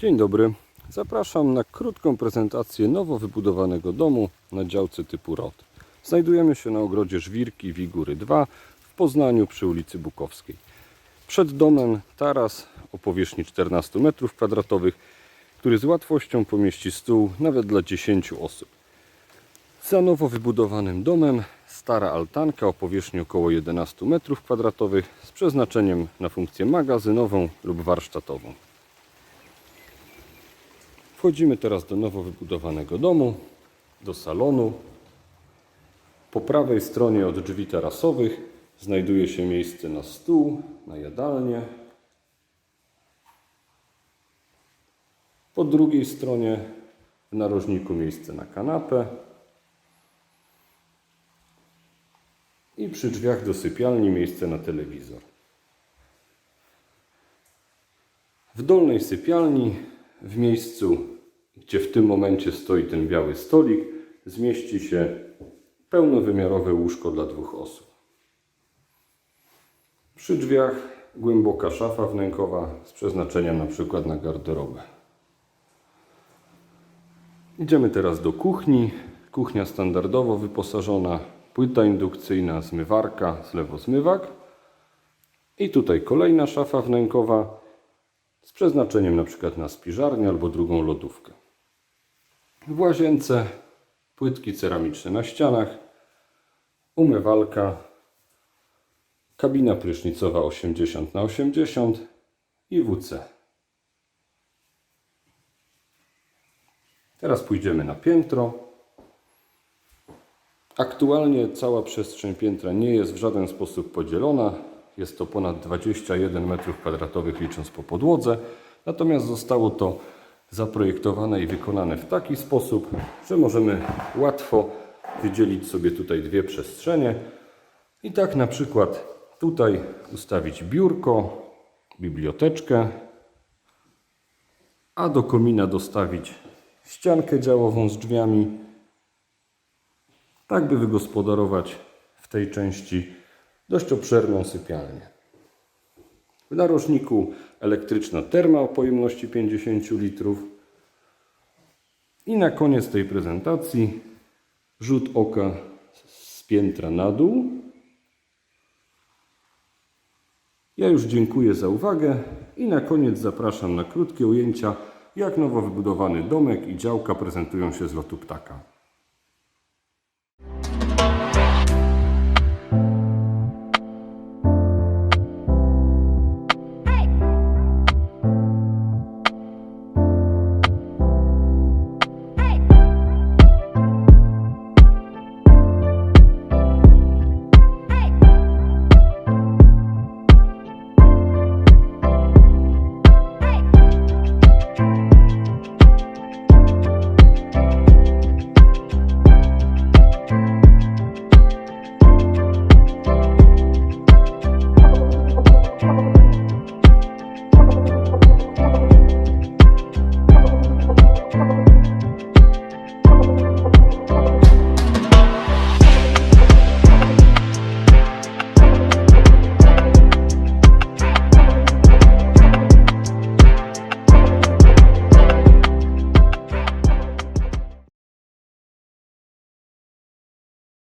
Dzień dobry. Zapraszam na krótką prezentację nowo wybudowanego domu na działce typu ROT. Znajdujemy się na ogrodzie Żwirki Wigury 2 w Poznaniu przy ulicy Bukowskiej. Przed domem taras o powierzchni 14 m2, który z łatwością pomieści stół nawet dla 10 osób. Za nowo wybudowanym domem stara altanka o powierzchni około 11 m2 z przeznaczeniem na funkcję magazynową lub warsztatową. Wchodzimy teraz do nowo wybudowanego domu, do salonu. Po prawej stronie od drzwi tarasowych znajduje się miejsce na stół, na jadalnię. Po drugiej stronie w narożniku miejsce na kanapę. I przy drzwiach do sypialni miejsce na telewizor. W dolnej sypialni, w miejscu, gdzie w tym momencie stoi ten biały stolik, zmieści się pełnowymiarowe łóżko dla dwóch osób. Przy drzwiach głęboka szafa wnękowa z przeznaczeniem na przykład na garderobę. Idziemy teraz do kuchni. Kuchnia standardowo wyposażona, płyta indukcyjna, zmywarka, zlewozmywak. I tutaj kolejna szafa wnękowa z przeznaczeniem na przykład na spiżarnię albo drugą lodówkę. W łazience płytki ceramiczne na ścianach, umywalka, kabina prysznicowa 80 na 80 i WC. Teraz pójdziemy na piętro. Aktualnie cała przestrzeń piętra nie jest w żaden sposób podzielona. Jest to ponad 21 m2 licząc po podłodze. Natomiast zostało to zaprojektowane i wykonane w taki sposób, że możemy łatwo wydzielić sobie tutaj dwie przestrzenie. I tak na przykład tutaj ustawić biurko, biblioteczkę, a do komina dostawić ściankę działową z drzwiami, tak by wygospodarować w tej części dość obszerną sypialnię. W narożniku elektryczna terma o pojemności 50 litrów. I na koniec tej prezentacji rzut oka z piętra na dół. Ja już dziękuję za uwagę i na koniec zapraszam na krótkie ujęcia, jak nowo wybudowany domek i działka prezentują się z lotu ptaka.